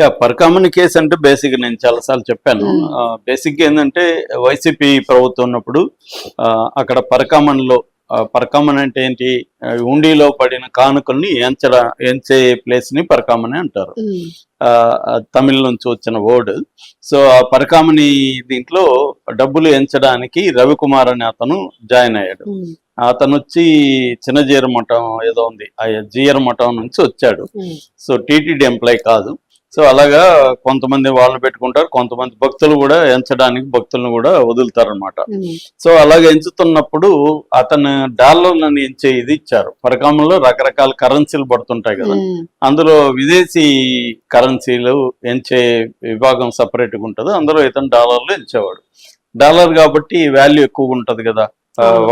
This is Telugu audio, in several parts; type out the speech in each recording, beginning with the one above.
యా పరకామణి కేసు అంటే బేసిక్ నేను చాలాసార్లు చెప్పాను. Hmm. బేసిక్ ఏంటంటే వైసీపీ ప్రభుత్వం ఉన్నప్పుడు అక్కడ పరకామణిలో ఆ, పరకామణి అంటే ఏంటి ఉండిలో పడిన కానుకల్ని ఎంచడ ఎంచే ప్లేస్ని పరకామణి అంటారు. తమిళ నుంచి వచ్చిన వర్డ్. సో ఆ పరకామణి దీంట్లో డబ్బులు ఎంచడానికి రవికుమార్ అనే అతను జాయిన్ అయ్యాడు. అతను వచ్చి చిన్నజీర మఠం ఏదో ఉంది ఆ జీర మఠం నుంచి వచ్చాడు. సో టీటీడీ ఎంప్లాయ్ కాదు. సో అలాగా కొంతమంది వాళ్ళని పెట్టుకుంటారు కొంతమంది భక్తులు కూడా ఎంచడానికి భక్తులను కూడా వదులుతారనమాట సో అలాగే ఎంచుతున్నప్పుడు అతను డాలర్లను ఎంచే ఇది ఇచ్చారు. పరకామంలో రకరకాల కరెన్సీలు పడుతుంటాయి కదా. అందులో విదేశీ కరెన్సీలు ఎంచే విభాగం సపరేట్గా ఉంటుంది. అందులో ఇతను డాలర్లు ఎంచేవాడు. డాలర్ కాబట్టి వాల్యూ ఎక్కువగా ఉంటది కదా.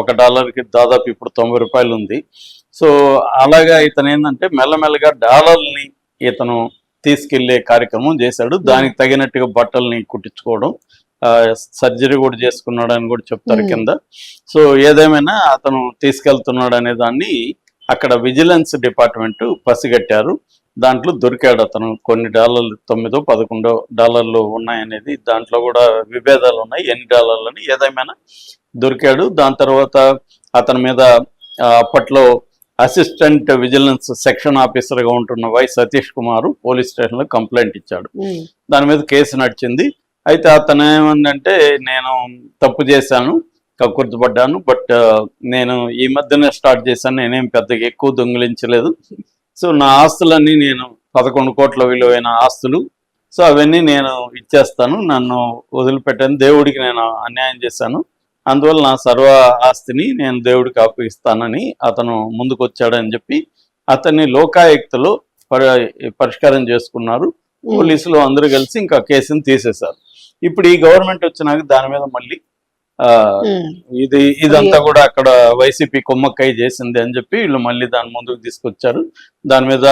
ఒక డాలర్కి దాదాపు ఇప్పుడు తొంభై రూపాయలు ఉంది. సో అలాగా ఇతను ఏంటంటే మెల్లమెల్లగా డాలర్ని ఇతను తీసుకెళ్ళే కార్యక్రమం చేశాడు. దానికి తగినట్టుగా బట్టల్ని కుట్టించుకోవడం సర్జరీ కూడా చేసుకున్నాడు అని కూడా చెప్తారు. కింద. సో ఏదేమైనా అతను తీసుకెళ్తున్నాడు అనే దాన్ని అక్కడ విజిలెన్స్ డిపార్ట్మెంట్ పసిగట్టారు. దాంట్లో దొరికాడు అతను. కొన్ని డాలర్లు తొమ్మిదో పదకొండో డాలర్లు ఉన్నాయనేది దాంట్లో కూడా విభేదాలు ఉన్నాయి. ఎన్ని డాలర్లని ఏదేమైనా దొరికాడు. దాని తర్వాత అతని మీద అప్పట్లో అసిస్టెంట్ విజిలెన్స్ సెక్షన్ ఆఫీసర్గా ఉంటున్న వై సతీష్ కుమార్ పోలీస్ స్టేషన్లో కంప్లైంట్ ఇచ్చాడు. దాని మీద కేసు నడిచింది. అయితే అతను ఏమందంటే నేను తప్పు చేశాను కక్కుర్తిపడ్డాను బట్ నేను ఈ మధ్యనే స్టార్ట్ చేశాను నేనేం పెద్దగా ఎక్కువ దొంగిలించలేదు. సో నా ఆస్తులన్నీ నేను పదకొండు కోట్ల విలువైన ఆస్తులు. సో అవన్నీ నేను ఇచ్చేస్తాను నన్ను వదిలిపెట్టాను. దేవుడికి నేను అన్యాయం చేశాను. అందువల్ల నా సర్వ ఆస్తిని నేను దేవుడికి అప్పగిస్తానని అతను ముందుకు వచ్చాడని చెప్పి అతన్ని లోకాయుక్తలో పరి- పరిష్కారం చేసుకున్నారు. పోలీసులు అందరూ కలిసి ఇంకా కేసుని తీసేశారు. ఇప్పుడు ఈ గవర్నమెంట్ వచ్చినాక దాని మీద మళ్ళీ ఇది ఇదంతా కూడా అక్కడ వైసీపీ కుమ్మక్కై చేసింది అని చెప్పి వీళ్ళు మళ్ళీ దాని ముందుకు తీసుకొచ్చారు. దాని మీద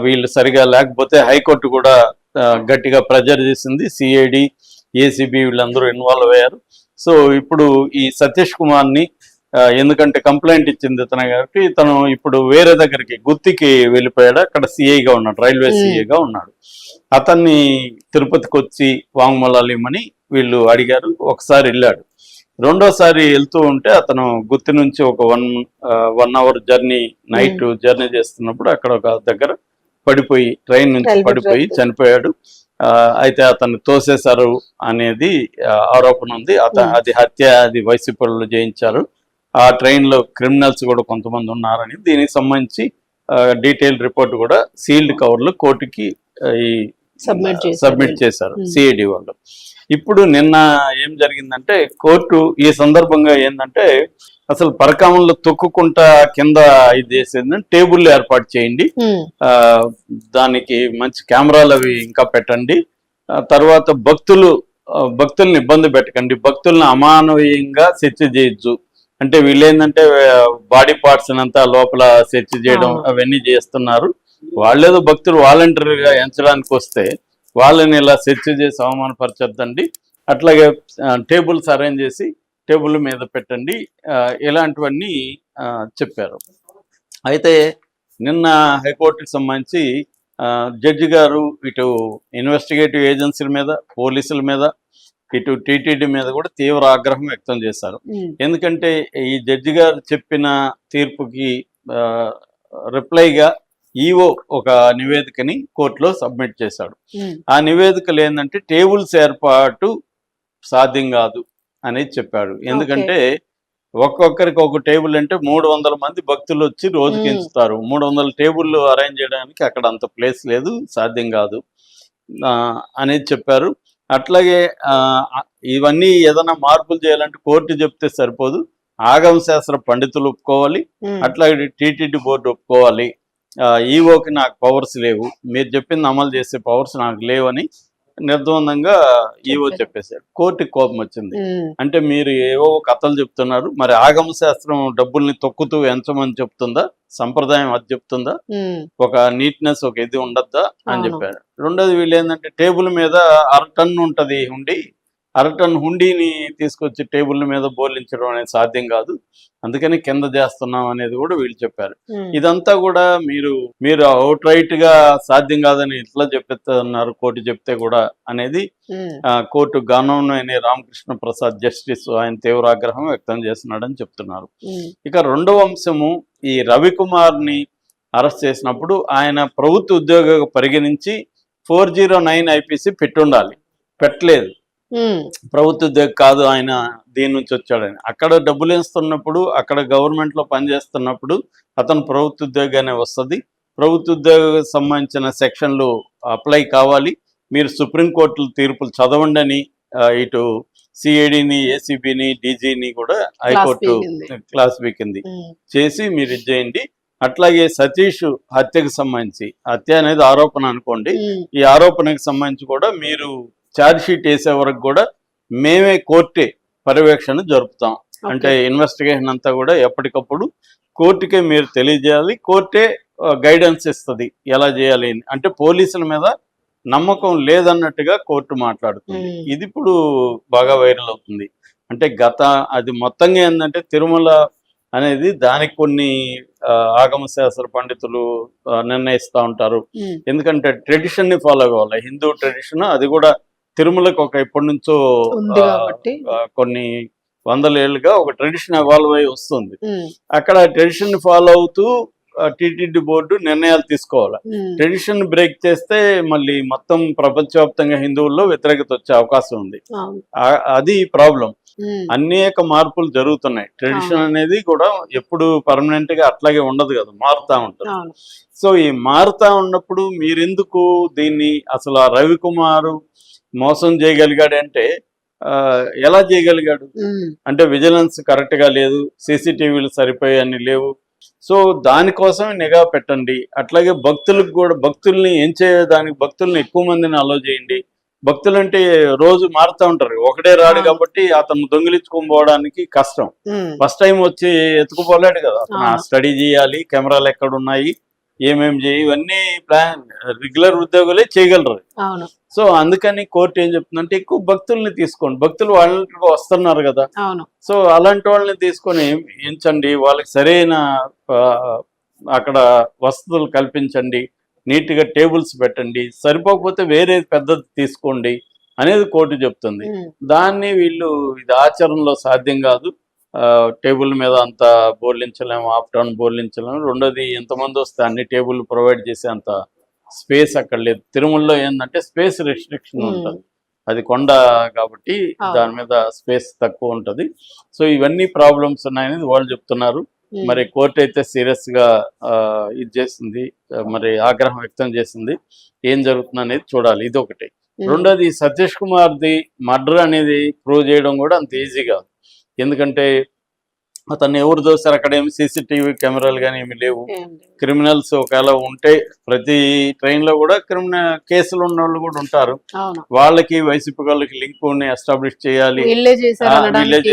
వీళ్ళు సరిగా లేకపోతే హైకోర్టు కూడా గట్టిగా ప్రెజర్ చేసింది. సిఐడి ఏసీబీ వీళ్ళందరూ ఇన్వాల్వ్ అయ్యారు. సో ఇప్పుడు ఈ సతీష్ కుమార్ని ఆ, ఎందుకంటే కంప్లైంట్ ఇచ్చింది ఇతను కాబట్టి ఇతను ఇప్పుడు వేరే దగ్గరికి గుత్తికి వెళ్ళిపోయాడు. అక్కడ సిఐగా ఉన్నాడు రైల్వే. సిఐగా ఉన్నాడు. అతన్ని తిరుపతికి వచ్చి వాంగ్మూలాలు ఇమ్మని వీళ్ళు అడిగారు. ఒకసారి వెళ్ళాడు. రెండోసారి వెళ్తూ ఉంటే అతను గుత్తి నుంచి ఒక one one hour journey night journey చేస్తున్నప్పుడు అక్కడ ఒక దగ్గర పడిపోయి ట్రైన్ నుంచి పడిపోయి. చనిపోయాడు. అయితే అతన్ని తోసేశారు అనేది ఆరోపణ ఉంది అత Hmm. అది హత్య అది వైసీపీ వాళ్ళు చేయించారు ఆ ట్రైన్లో క్రిమినల్స్ కూడా కొంతమంది ఉన్నారని దీనికి సంబంధించి డీటెయిల్ రిపోర్ట్ కూడా సీల్డ్ కవర్లో కోర్టుకి ఈ. సబ్మిట్ చేశారు Hmm. సిఐడి వాళ్ళు ఇప్పుడు నిన్న ఏం జరిగిందంటే కోర్టు ఈ సందర్భంగా ఏంటంటే అసలు పరకామంలో తొక్కుకుంటా కింద ఇది చేసేది టేబుల్ ఏర్పాటు చేయండి. దానికి మంచి కెమెరాలు అవి ఇంకా పెట్టండి. తర్వాత భక్తులు భక్తుల్ని ఇబ్బంది పెట్టకండి. భక్తుల్ని అమానవీయంగా సెర్చ్ చేయొచ్చు అంటే వీళ్ళు ఏంటంటే బాడీ పార్ట్స్ అంతా లోపల సెర్చ్ చేయడం అవును. అవన్నీ చేస్తున్నారు. వాళ్ళేదో భక్తులు వాలంటరీగా ఎంచడానికి వస్తే వాళ్ళని ఇలా సెర్చ్ చేసి అవమానపరచొద్దండి. అట్లాగే టేబుల్స్ అరేంజ్ చేసి టేబుల్ మీద పెట్టండి. ఇలాంటివన్నీ చెప్పారు. అయితే నిన్న హైకోర్టుకి సంబంధించి జడ్జి గారు ఇటు ఇన్వెస్టిగేటివ్ ఏజెన్సీల మీద పోలీసుల మీద ఇటు టీటీడీ మీద కూడా తీవ్ర ఆగ్రహం వ్యక్తం చేశారు. ఎందుకంటే ఈ జడ్జి గారు చెప్పిన తీర్పుకి రిప్లైగా ఈఓ ఒక నివేదికని కోర్టులో సబ్మిట్ చేశాడు. ఆ నివేదికలు ఏంటంటే టేబుల్స్ ఏర్పాటు సాధ్యం కాదు. అనేది చెప్పాడు. ఎందుకంటే ఒక్కొక్కరికి ఒక టేబుల్ అంటే మూడు వందల మంది భక్తులు వచ్చి రోజుకి. ఎంచుతారు. మూడు వందల టేబుల్ అరేంజ్ చేయడానికి అక్కడ అంత ప్లేస్ లేదు సాధ్యం కాదు. అనేది చెప్పారు. అట్లాగే ఇవన్నీ ఏదైనా మార్పులు చేయాలంటే కోర్టు చెప్తే సరిపోదు. ఆగమ శాస్త్ర పండితులు ఒప్పుకోవాలి. అట్లాగే టీటీడీ బోర్డు ఒప్పుకోవాలి. ఆ, ఈవోకి నాకు పవర్స్ లేవు. మీరు చెప్పింది అమలు చేసే పవర్స్ నాకు లేవని నిర్ద్వందంగా ఈవో చెప్పారు. చెప్పేశాడు కోర్టుకి కోపం వచ్చింది. అంటే మీరు ఏవో కథలు చెప్తున్నారు. మరి ఆగమ శాస్త్రం డబ్బుల్ని తొక్కుతూ ఎంచమని చెప్తుందా? సంప్రదాయం అది చెప్తుందా? ఒక నీట్నెస్ ఒక ఇది ఉండద్దా? అని. చెప్పారు. రెండోది వీళ్ళు ఏంటంటే టేబుల్ మీద అర టన్ను ఉంటది ఉండి అరటన్ హుండీని తీసుకొచ్చి టేబుల్ మీద బోర్లించడం అనేది సాధ్యం కాదు. అందుకని కింద చేస్తున్నాం అనేది కూడా వీళ్ళు చెప్పారు. ఇదంతా కూడా మీరు మీరు అవుట్ రైట్గా సాధ్యం కాదని ఇట్లా చెప్పేస్తున్నారు కోర్టు చెప్తే కూడా అనేది court governor Ramakrishna Prasad justice ఆయన తీవ్ర ఆగ్రహం వ్యక్తం చేస్తున్నాడని చెప్తున్నారు. ఇక రెండవ అంశము ఈ రవికుమార్ని అరెస్ట్ చేసినప్పుడు ఆయన ప్రభుత్వ ఉద్యోగ పరిగణించి ఫోర్ జీరో నైన్ ఐపీసీ పెట్టుండాలి పెట్టలేదు. ప్రభుత్వ ఉద్యోగం కాదు ఆయన దీని నుంచి వచ్చాడని అక్కడ డబ్బులు వేస్తున్నప్పుడు అక్కడ గవర్నమెంట్లో పనిచేస్తున్నప్పుడు అతను ప్రభుత్వ ఉద్యోగానే వస్తుంది. ప్రభుత్వ ఉద్యోగం సంబంధించిన సెక్షన్లు అప్లై కావాలి. మీరు సుప్రీంకోర్టు తీర్పులు చదవండి అని ఇటు సిఐడిని ఏసీబీని డీజీని కూడా హైకోర్టు పీకింది. క్లాస్ ఉమ్, చేసి మీరు ఇది చేయండి. అట్లాగే సతీష్ హత్యకు సంబంధించి హత్య అనేది ఆరోపణ అనుకోండి. ఈ ఆరోపణకు సంబంధించి కూడా మీరు ఛార్జ్ షీట్ వేసే వరకు కూడా మేమే కోర్టే పర్యవేక్షణ జరుపుతాం. అంటే ఇన్వెస్టిగేషన్ అంతా కూడా ఎప్పటికప్పుడు కోర్టుకే మీరు తెలియజేయాలి. కోర్టే గైడెన్స్ ఇస్తుంది ఎలా చేయాలి అంటే పోలీసుల మీద నమ్మకం లేదన్నట్టుగా కోర్టు మాట్లాడుతుంది. ఇది ఇప్పుడు బాగా వైరల్ అవుతుంది. అంటే గత అది మొత్తంగా ఏంటంటే తిరుమల అనేది దానికి కొన్ని ఆగమ శాస్త్ర పండితులు నిర్ణయిస్తూ ఉంటారు. ఎందుకంటే ట్రెడిషన్ని ఫాలో కావాలి. హిందూ ట్రెడిషన్ అది కూడా తిరుమలకు ఒక ఇప్పటి నుంచో కొన్ని వందల ఏళ్ళుగా ఒక ట్రెడిషన్ ఎవాల్వ్ అయి వస్తుంది. అక్కడ ట్రెడిషన్ ఫాలో అవుతూ టీటీడీ బోర్డు నిర్ణయాలు తీసుకోవాలి. ట్రెడిషన్ బ్రేక్ చేస్తే మళ్ళీ మొత్తం ప్రపంచవ్యాప్తంగా హిందువుల్లో వ్యతిరేకత వచ్చే అవకాశం ఉంది. అది ప్రాబ్లం. అనేక మార్పులు జరుగుతున్నాయి. ట్రెడిషన్ అనేది కూడా ఎప్పుడు పర్మనెంట్గా అట్లాగే ఉండదు కదా మారుతా ఉంటుంది. సో ఈ మారుతా ఉన్నప్పుడు మీరెందుకు దీన్ని అసలు ఆ రవికుమారు మోసం చేయగలిగాడంటే ఆ, ఎలా చేయగలిగాడు? అంటే విజిలెన్స్ కరెక్ట్గా లేదు సీసీటీవీలు సరిపోయాయని లేవు. సో దానికోసం నిఘా పెట్టండి. అట్లాగే భక్తులకు కూడా భక్తుల్ని ఏం చేయడానికి భక్తుల్ని ఎక్కువ మందిని అలో చేయండి. భక్తులు అంటే రోజు మారుతా ఉంటారు. ఒకడే రాడు. కాబట్టి అతను దొంగిలించుకొని పోవడానికి కష్టం. ఫస్ట్ టైం వచ్చి ఎత్తుకుపోలేడు కదా. స్టడీ చేయాలి కెమెరాలు ఎక్కడ ఉన్నాయి ఏమేం చేయి ఇవన్నీ ప్లాన్ రెగ్యులర్ ఉద్యోగులే చేయగలరు. అవును. సో అందుకని కోర్టు ఏం చెప్తుందంటే ఎక్కువ భక్తుల్ని తీసుకోండి. భక్తులు వాళ్ళకి వస్తున్నారు కదా. అవును. సో అలాంటి వాళ్ళని తీసుకొని ఎంచండి వాళ్ళకి సరైన అక్కడ వసతులు కల్పించండి. నీట్గా టేబుల్స్ పెట్టండి. సరిపోకపోతే వేరే పెద్దది తీసుకోండి అనేది కోర్టు చెప్తుంది. దాన్ని వీళ్ళు ఇది ఆచరణలో సాధ్యం కాదు. టేబుల్ మీద అంత బోర్లించలేము ఆఫ్ టౌన్ బోర్లించలేము. రెండోది ఎంతమంది వస్తే అన్ని టేబుల్ ప్రొవైడ్ చేసే అంత స్పేస్ అక్కడ లేదు. తిరుమలలో ఏంటంటే స్పేస్ రెస్ట్రిక్షన్ ఉంటుంది. అది కొండ కాబట్టి. దాని మీద స్పేస్ తక్కువ ఉంటుంది. సో ఇవన్నీ ప్రాబ్లమ్స్ ఉన్నాయని వాళ్ళు చెప్తున్నారు. మరి కోర్టు అయితే సీరియస్గా ఇది చేసింది. మరి ఆగ్రహం వ్యక్తం చేసింది. ఏం జరుగుతుంది అనేది చూడాలి. ఇది ఒకటి రెండోది సతీష్ కుమార్ది మర్డర్ అనేది ప్రూవ్ చేయడం కూడా అంత ఈజీ కాదు. ఎందుకంటే అతన్ని ఎవరు దోశారు అక్కడ ఏమి సీసీటీవీ కెమెరాలు కానీ ఏమి లేవు. క్రిమినల్స్ ఒకవేళ ఉంటే ప్రతి ట్రైన్లో కూడా క్రిమినల్ కేసులు ఉన్న వాళ్ళు కూడా ఉంటారు. వాళ్ళకి వైసీపీ వాళ్ళకి లింక్ ఎస్టాబ్లిష్ చేయాలి. వీళ్ళే చేశారన్న దానికి